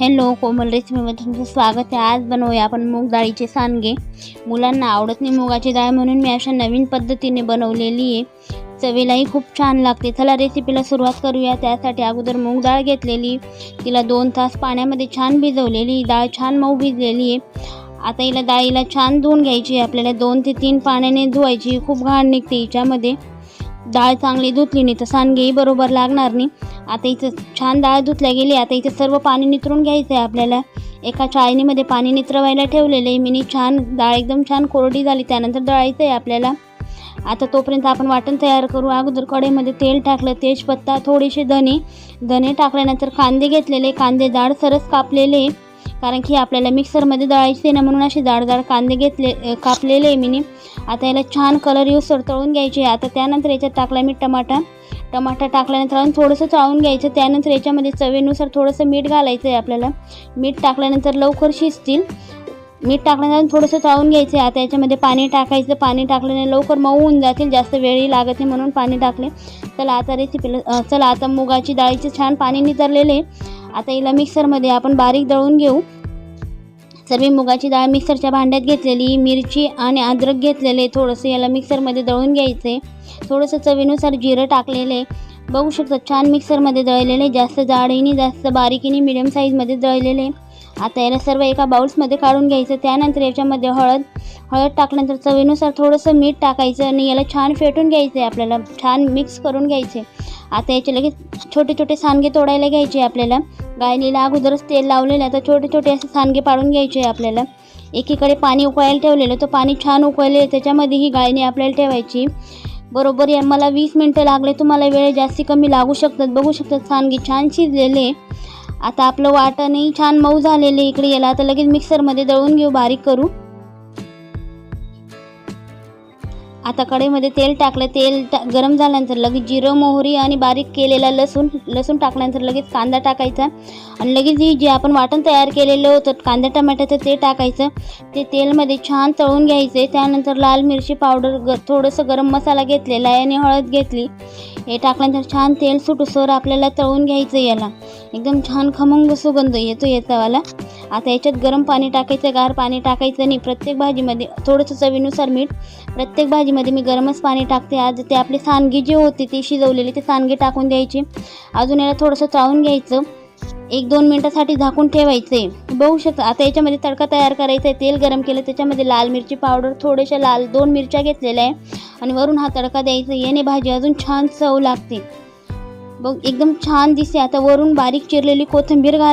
Hello कोमल रेसिपीमध्ये तुमचं स्वागत आहे. आज बनवूया आपण मूग डाळीचे सांडगे. मुलांना आवडत नाही मुगाची डाळ म्हणून मी अशा नवीन पद्धतीने बनवलेली आहे. चवीलाही खूप छान लागते. चला रेसिपीला सुरुवात करूया. त्यासाठी अगोदर मूग डाळ घेतलेली. तिला दोन तास पाण्यामध्ये छान भिजवलेली. डाळ छान मऊ भिजलेली आहे. आता हिला डाळीला छान धुवून घ्यायची आहे. आपल्याला दोन ते तीन पाण्याने धुवायची. खूप घाण निघते हिच्यामध्ये. डाळ चांगली धुतली नाही तर सांडगेही बरोबर लागणार नाही. आता इथं छान डाळ धुतल्या गेली आता इथं सर्व पाणी नितरून घ्यायचं आहे आपल्याला. एका चाळणीमध्ये पाणी नित्रवायला ठेवलेलं आहे. मिनी छान डाळ एकदम छान कोरडी झाली त्यानंतर दळायचं आहे आपल्याला. आता तोपर्यंत आपण वाटण तयार करू. अगोदर कढईमध्ये तेल टाकलं तेजपत्ता थोडेसे धने. धने टाकल्यानंतर कांदे घेतलेले. कांदे जाड सरस कापलेले. कारण की आपल्याला मिक्सरमध्ये दळायचे ना म्हणून असे जाड जाड कांदे घेतले कापलेले आहे मी आता याला छान कलर येऊसर तळून घ्यायचे आता त्यानंतर याच्यात टाकला मी टमाटा. टमाटा टाकल्यानंतर आणि थोडंसं चाळून घ्यायचं. त्यानंतर याच्यामध्ये चवीनुसार थोडंसं मीठ घालायचं आहे आपल्याला. मीठ टाकल्यानंतर लवकर शिजतील. मीठ टाकल्यानंतर थोडंसं चाळून घ्यायचं आहे आता याच्यामध्ये पाणी टाकायचं. पाणी टाकल्याने लवकर मऊ होऊन जातील. जास्त वेळही लागत नाही म्हणून पाणी टाकले. चला आता रेसिपीला चला आता मुगाची डाळीचे छान पाणी नितरलेले आता हिला मिक्सरमध्ये आपण बारीक दळून घेऊ. सर्व मुगाची डाळ मिक्सरच्या भांड्यात घेतलेली मिरची आणि अद्रक घेतलेले थोडंसं याला मिक्सरमध्ये दळून घ्यायचे. थोडंसं चवीनुसार जिरं टाकलेले. बघू शकता छान मिक्सरमध्ये दळलेले जास्त जाडीने जास्त बारीकीने मिडियम साईजमध्ये दळलेले. आता याला सर्व एका बाउल्समध्ये काढून घ्यायचं त्यानंतर याच्यामध्ये हळद हळद टाकल्यानंतर चवीनुसार थोडंसं मीठ टाकायचं आणि याला छान फेटून घ्यायचं आहे आपल्याला छान मिक्स करून घ्यायचे आता याचे लगेच छोटे छोटे सांगे तोडायला घ्यायचे आपल्याला. गायलीला अगोदरच तेल लावलेलं आहे, तर छोटे छोटे असे सांगे पाडून घ्यायचे आपल्याला. एकीकडे पाणी उकळायला ठेवलेलं तर पाणी छान उकळले त्याच्यामध्ये ही गायणी आपल्याला ठेवायची. बरोबर या मला वीस मिनटं लागले तुम्हाला वेळ जास्ती कमी लागू शकतात बघू शकतात सांगे छान शिजलेले आता आपलं वाटणही छान मऊ झालेले इकडे याला. आता लगेच मिक्सरमध्ये दळून घेऊ बारीक करू. आता कढईमध्ये तेल टाकलं. तेल टा गरम झाल्यानंतर लगेच जिरं मोहरी आणि बारीक केलेला लसूण लसूण टाकल्यानंतर लगेच कांदा टाकायचा. आणि लगेच ही जे आपण वाटण तयार केलेलं होतं कांदा टमाट्याचं ते टाकायचं. ते तेलमध्ये छान तळून घ्यायचे. त्यानंतर लाल मिरची पावडर ग थोडंसं गरम मसाला घेतलेला आहे आणि हळद घेतली. हे टाकल्यानंतर छान तेल सुटूसर आपल्याला तळून घ्यायचं याला. एकदम छान खमंग सुगंध येतो येतावाला आता याच्यात गरम पाणी टाकायचं गार पाणी टाकायचं नाही. प्रत्येक भाजीमध्ये थोडंसं चवीनुसार मीठ प्रत्येक भाजीमध्ये मी गरमच पाणी टाकते. आज ते आपली सांडगे जे होती ती शिजवलेली ते सांडगे टाकून द्यायची. अजून याला थोडंसं चाळून घ्यायचं. एक दोन मिनटासाठी झाकून ठेवायचं. आहे बघू शकता आता याच्यामध्ये तडका तयार करायचा आहे. तेल गरम केलं त्याच्यामध्ये लाल मिरची पावडर थोड्याशा लाल दोन मिरच्या घेतलेल्या आहे. आणि वरून हा तडका द्यायचा. याने भाजी अजून छान चव लागते. बघ एकदम छान दिसते. आता वरून बारीक चिरलेली कोथिंबीर घाल